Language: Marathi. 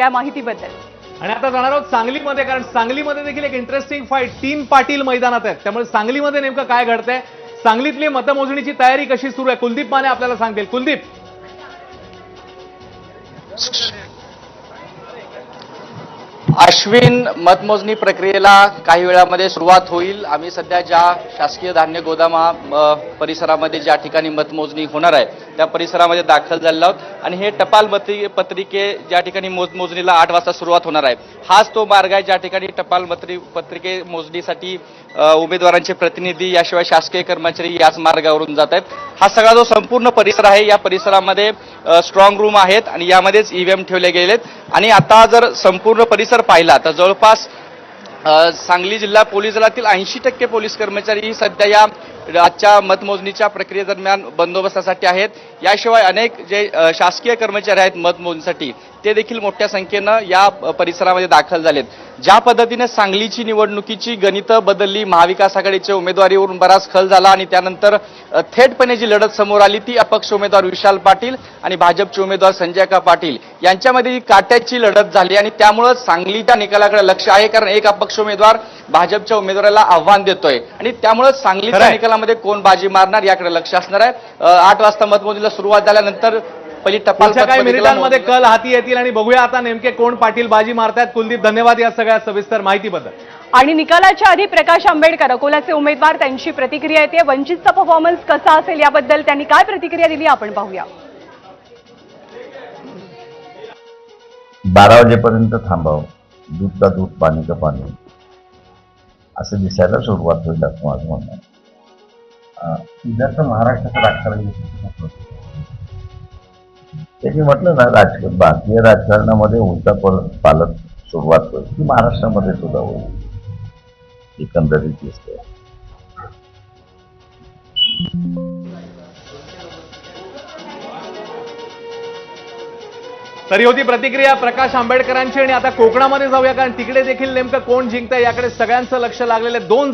या माहितीबद्दल. आणि आता जाणार आहोत सांगलीमध्ये कारण सांगलीमध्ये देखील एक इंटरेस्टिंग फाईट तीन पाटील मैदानात आहेत. त्यामुळे सांगलीमध्ये नेमकं काय घडतंय? सांगलीतली मतमोजणीची तयारी कशी सुरू आहे? कुलदीप माने आपल्याला सांगतील. कुलदीप. अश्विन मतमोजणी प्रक्रियेला काही वेळामध्ये सुरुवात होईल. आम्ही सध्या ज्या शासकीय धान्य गोदामा परिसरामध्ये ज्या ठिकाणी मतमोजणी होणार आहे त्या परिसरामध्ये दाखल झालेलो आहोत. आणि हे टपाल मती पत्रिके ज्या ठिकाणी मोजमोजणीला आठ वाजता सुरुवात होणार आहे हाच तो मार्ग आहे ज्या ठिकाणी टपाल मतरी पत्रिके मोजणीसाठी उमेदवारांचे प्रतिनिधी याशिवाय शासकीय कर्मचारी याच मार्गावरून जात आहेत. हा सगळा जो संपूर्ण परिसर आहे या परिसरामध्ये स्ट्रॉंग रूम आहेत आणि यामध्येच ईव्हीएम ठेवले गेले आहेत आणि आता जर संपूर्ण परिसर पाहिला. तर जवळपास सांगली जिल्हा पोलीस दलातील ऐंशी टक्के पोलीस कर्मचारी सध्या या आजच्या मतमोजणीच्या प्रक्रियेदरम्यान बंदोबस्तासाठी आहेत. याशिवाय अनेक जे शासकीय कर्मचारी आहेत मतमोजणीसाठी ते देखील मोठ्या संख्येनं या परिसरामध्ये दाखल झालेत. ज्या पद्धतीने सांगलीची निवडणुकीची गणितं बदलली महाविकास आघाडीच्या उमेदवारीवरून बराच खल झाला आणि त्यानंतर थेटपणे जी लढत समोर आली ती अपक्ष उमेदवार विशाल पाटील आणि भाजपचे उमेदवार संजय का पाटील यांच्यामध्ये जी काट्याची लढत झाली आणि त्यामुळं सांगलीच्या निकालाकडे लक्ष आहे. कारण एक अपक्ष उमेदवार भाजपच्या उमेदवाराला आव्हान देतोय. आणि त्यामुळं सांगलीच्या. निकालामध्ये कोण बाजी मारणार याकडे लक्ष असणार आहे. आठ वाजता मतमोजणीला सुरुवात झाल्यानंतर पहिली टपाल काही मिनिटांमध्ये कल हाती येतील आणि बघूया आता नेमके कोण पाटील बाजी मारतायत. कुलदीप धन्यवाद या सगळ्या सविस्तर माहितीबद्दल. आणि निकालाच्या आधी प्रकाश आंबेडकर अकोल्याचे उमेदवार त्यांची प्रतिक्रिया येते. वंचितचा परफॉर्मन्स कसा असेल याबद्दल त्यांनी काय प्रतिक्रिया दिली आपण पाहूया. बारा वाजेपर्यंत थांबावं. दूध का दूध पाणी का पाणी. असं दिसायला सुरुवात होईल असं माझं म्हणणं आहे. महाराष्ट्राचं राजकारण ते मी म्हटलं ना राजकारण भारतीय राजकारणामध्ये उलटा पल पालत सुरुवात होईल. ती महाराष्ट्रामध्ये सुद्धा होईल. एकंदरीत दिसते तरी होती प्रतिक्रिया प्रकाश आंबेडकरांची आणि आता कोकणामध्ये जाऊया कारण तिकडे देखील नेमकं कोण जिंकतंय याकडे सगळ्यांचं लक्ष लागलेलं दोन